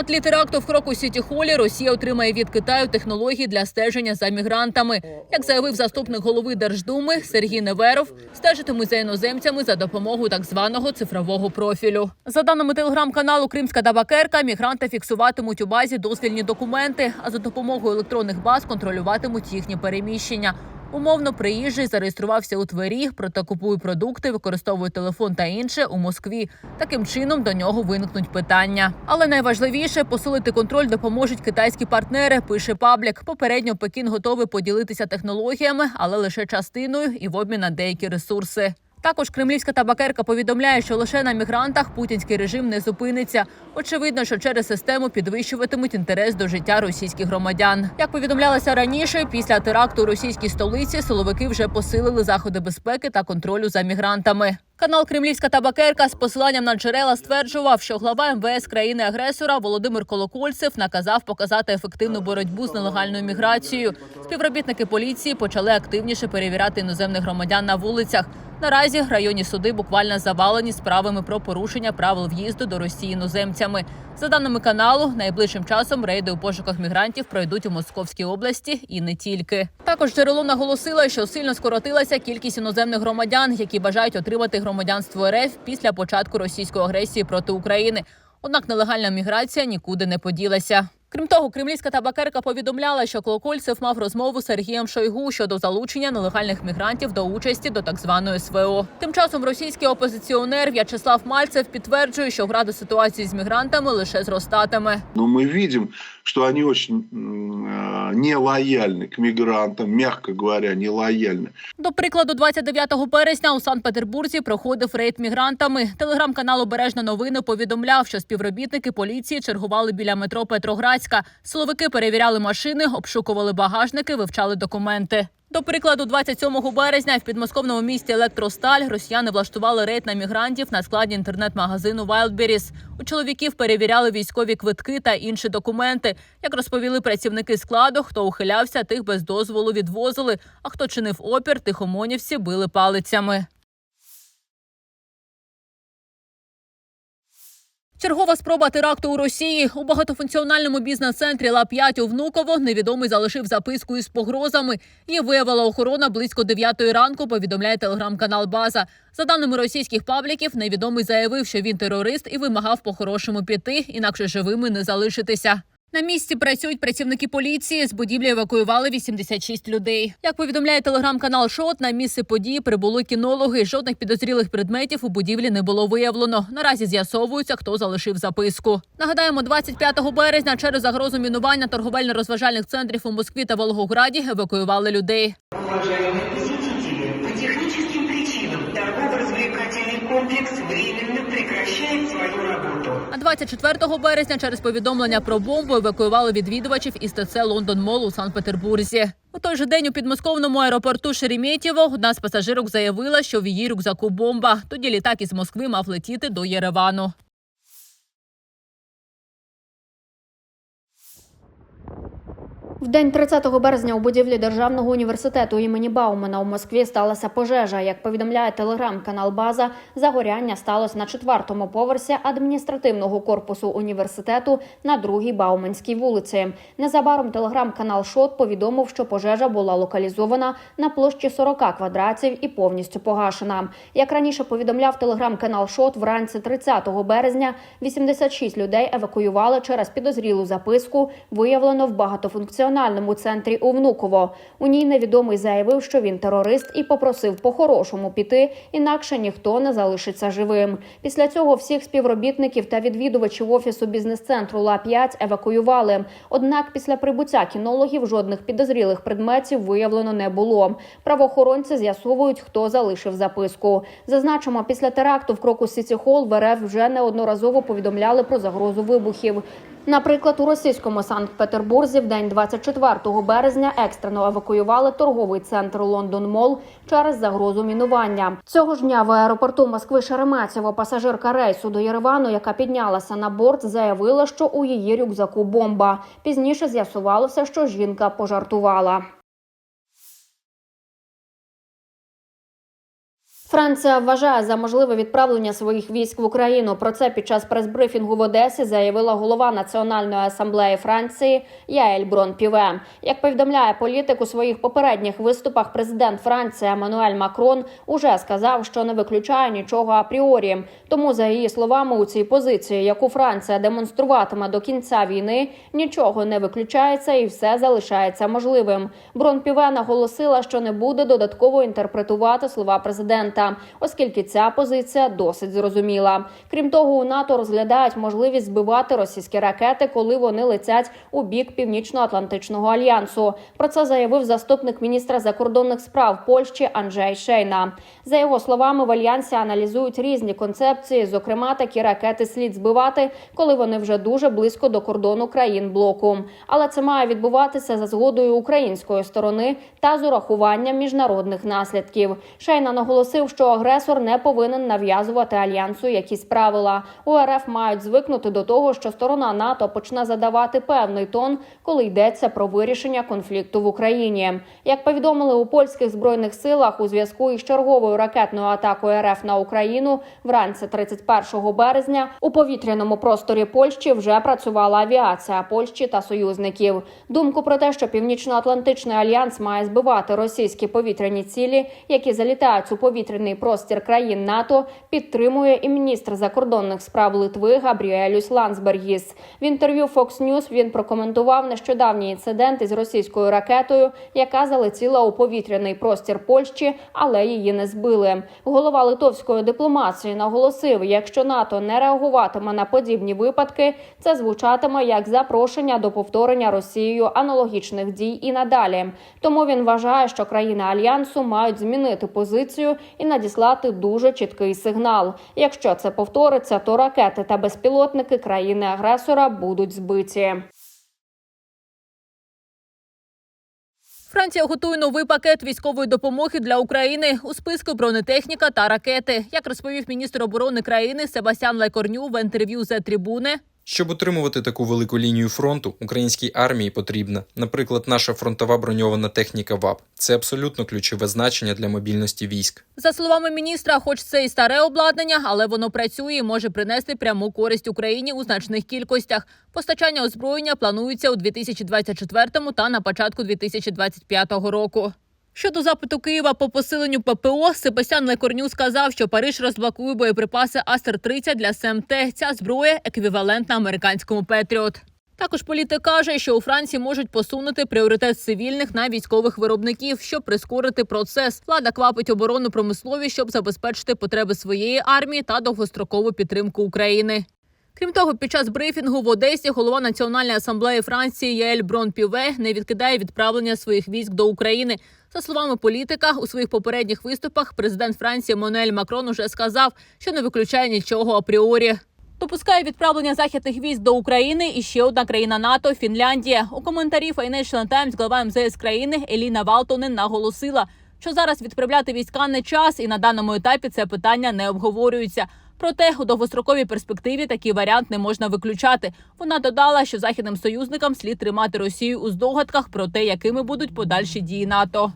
На тлі теракту в кроку Сіті Холі Росія отримає від Китаю технології для стеження за мігрантами. Як заявив заступник голови Держдуми Сергій Неверов, стежитимуть за іноземцями за допомогою так званого цифрового профілю. За даними телеграм-каналу Кримська табакерка, мігранти фіксуватимуть у базі дозвільні документи, а за допомогою електронних баз контролюватимуть їхні переміщення. Умовно, приїжджий зареєструвався у Твері, проте купує продукти, використовує телефон та інше у Москві. Таким чином до нього виникнуть питання. Але найважливіше посилити контроль допоможуть китайські партнери. Пише паблік. Попередньо Пекін готовий поділитися технологіями, але лише частиною і в обмін на деякі ресурси. Також кремлівська табакерка повідомляє, що лише на мігрантах путінський режим не зупиниться. Очевидно, що через систему підвищуватимуть інтерес до життя російських громадян. Як повідомлялося раніше, після теракту у російській столиці силовики вже посилили заходи безпеки та контролю за мігрантами. Канал Кремлівська табакерка з посиланням на джерела стверджував, що глава МВС країни-агресора Володимир Колокольцев наказав показати ефективну боротьбу з нелегальною міграцією. Співробітники поліції почали активніше перевіряти іноземних громадян на вулицях. Наразі районні суди буквально завалені справами про порушення правил в'їзду до Росії іноземцями. За даними каналу, найближчим часом рейди у пошуках мігрантів пройдуть у Московській області і не тільки. Також джерело наголосило, що сильно скоротилася кількість іноземних громадян, які бажають отримати громадянство РФ після початку російської агресії проти України. Однак нелегальна міграція нікуди не поділася. Крім того, кремлівська табакерка повідомляла, що Колокольцев мав розмову з Сергієм Шойгу щодо залучення нелегальних мігрантів до участі до так званої СВО. Тим часом російський опозиціонер В'ячеслав Мальцев підтверджує, що градус ситуації з мігрантами лише зростатиме. Но мы видим, что они очень м, э, нелояльны к мигрантам, мягко говоря, нелояльны. До прикладу, 29 березня у Санкт-Петербурзі проходив рейд мігрантами. Телеграм-канал Обережно новини повідомляв, що співробітники поліції чергували біля метро Петроградська. Силовики перевіряли машини, обшукували багажники, вивчали документи. До прикладу, 27 березня в підмосковному місті Електросталь росіяни влаштували рейд на мігрантів на складі інтернет-магазину Wildberries. У чоловіків перевіряли військові квитки та інші документи. Як розповіли працівники складу, хто ухилявся, тих без дозволу відвозили. А хто чинив опір, тих омонівці били палицями. Чергова спроба теракту у Росії у багатофункціональному бізнес-центрі Ла 5 у Внуково невідомий залишив записку із погрозами. Її виявила охорона близько 9 ранку. Повідомляє телеграм-канал База. За даними російських пабліків, невідомий заявив, що він терорист і вимагав по-хорошому піти, інакше живими не залишитися. На місці працюють працівники поліції. З будівлі евакуювали 86 людей. Як повідомляє телеграм-канал Шот, на місце події прибули кінологи. Жодних підозрілих предметів у будівлі не було виявлено. Наразі з'ясовується, хто залишив записку. Нагадаємо, 25 березня через загрозу мінування торговельно-розважальних центрів у Москві та Волгограді евакуювали людей. 24 березня через повідомлення про бомбу евакуювали відвідувачів із ТЦ Лондон Мол у Санкт-Петербурзі. У той же день у підмосковному аеропорту Шереметьєво одна з пасажирок заявила, що в її рюкзаку бомба. Тоді літак із Москви мав летіти до Єревану. В день 30 березня у будівлі Державного університету імені Баумана у Москві сталася пожежа. Як повідомляє телеграм-канал База, загоряння сталося на четвертому поверсі адміністративного корпусу університету на другій Бауманській вулиці. Незабаром телеграм-канал Шот повідомив, що пожежа була локалізована на площі 40 квадратів і повністю погашена. Як раніше повідомляв телеграм-канал Шот, вранці 30 березня 86 людей евакуювали через підозрілу записку, виявлено в багатофункціональному центрі у Внуково. У ній невідомий заявив, що він терорист, і попросив по-хорошому піти, інакше ніхто не залишиться живим. Після цього всіх співробітників та відвідувачів офісу бізнес-центру Ла 5 евакуювали. Однак після прибуття кінологів жодних підозрілих предметів виявлено не було. Правоохоронці з'ясовують, хто залишив записку. Зазначимо, після теракту в кроку Сіті Холл в РФ вже неодноразово повідомляли про загрозу вибухів. Наприклад, у російському Санкт-Петербурзі в день 24 березня екстрено евакуювали торговий центр Лондон Мол через загрозу мінування. Цього ж дня в аеропорту Москви Шереметьєво пасажирка рейсу до Єревану, яка піднялася на борт, заявила, що у її рюкзаку бомба. Пізніше з'ясувалося, що жінка пожартувала. Франція вважає за можливе відправлення своїх військ в Україну. Про це під час прес-брифінгу в Одесі заявила голова Національної асамблеї Франції Яель Брон Піве. Як повідомляє політик у своїх попередніх виступах, президент Франції Еммануель Макрон уже сказав, що не виключає нічого апріорі. Тому, за її словами, у цій позиції, яку Франція демонструватиме до кінця війни, нічого не виключається і все залишається можливим. Брон Піве наголосила, що не буде додатково інтерпретувати слова президента, оскільки ця позиція досить зрозуміла. Крім того, у НАТО розглядають можливість збивати російські ракети, коли вони летять у бік Північно-Атлантичного альянсу. Про це заявив заступник міністра закордонних справ Польщі Анджей Шейна. За його словами, в альянсі аналізують різні концепції, зокрема, такі ракети слід збивати, коли вони вже дуже близько до кордону країн блоку. Але це має відбуватися за згодою української сторони та з урахуванням міжнародних наслідків. Шейна наголосив, що агресор не повинен нав'язувати альянсу якісь правила. У РФ мають звикнути до того, що сторона НАТО почне задавати певний тон, коли йдеться про вирішення конфлікту в Україні. Як повідомили у польських збройних силах у зв'язку із черговою ракетною атакою РФ на Україну вранці 31 березня у повітряному просторі Польщі вже працювала авіація Польщі та союзників. Думку про те, що Північно-Атлантичний альянс має збивати російські повітряні цілі, які залітають у повітряний простір країн НАТО, підтримує і міністр закордонних справ Литви Габріелюс Лансбергіс. В інтерв'ю Fox News він прокоментував нещодавній інцидент із російською ракетою, яка залетіла у повітряний простір Польщі, але її не збили. Голова литовської дипломації наголосив, якщо НАТО не реагуватиме на подібні випадки, це звучатиме як запрошення до повторення Росією аналогічних дій і надалі. Тому він вважає, що країни альянсу мають змінити позицію і надіслати дуже чіткий сигнал. Якщо це повториться, то ракети та безпілотники країни-агресора будуть збиті. Франція готує новий пакет військової допомоги для України у списку бронетехніка та ракети. Як розповів міністр оборони країни Себастьян Лекорню в інтерв'ю з трибуни. Щоб утримувати таку велику лінію фронту, українській армії потрібна, наприклад, наша фронтова броньована техніка ВАП. Це абсолютно ключове значення для мобільності військ. За словами міністра, хоч це і старе обладнання, але воно працює і може принести пряму користь Україні у значних кількостях. Постачання озброєння планується у 2024 та на початку 2025 року. Щодо запиту Києва по посиленню ППО, Себастьян Лекорню сказав, що Париж розблокує боєприпаси Астер-30 для СМТ. Ця зброя еквівалентна американському Петріот. Також політик каже, що у Франції можуть посунути пріоритет цивільних на військових виробників, щоб прискорити процес. Влада квапить оборонну промисловість, щоб забезпечити потреби своєї армії та довгострокову підтримку України. Крім того, під час брифінгу в Одесі голова Національної асамблеї Франції Яель Брон Піве не відкидає відправлення своїх військ до України. За словами політика, у своїх попередніх виступах президент Франції Монель Макрон уже сказав, що не виключає нічого апріорі. Допускає відправлення західних військ до України і ще одна країна НАТО Фінляндія. У коментарі Financial Times глава МЗС країни Еліна Валтонен наголосила, що зараз відправляти війська не час, і на даному етапі це питання не обговорюється. Проте у довгостроковій перспективі такий варіант не можна виключати. Вона додала, що західним союзникам слід тримати Росію у здогадках про те, якими будуть подальші дії НАТО.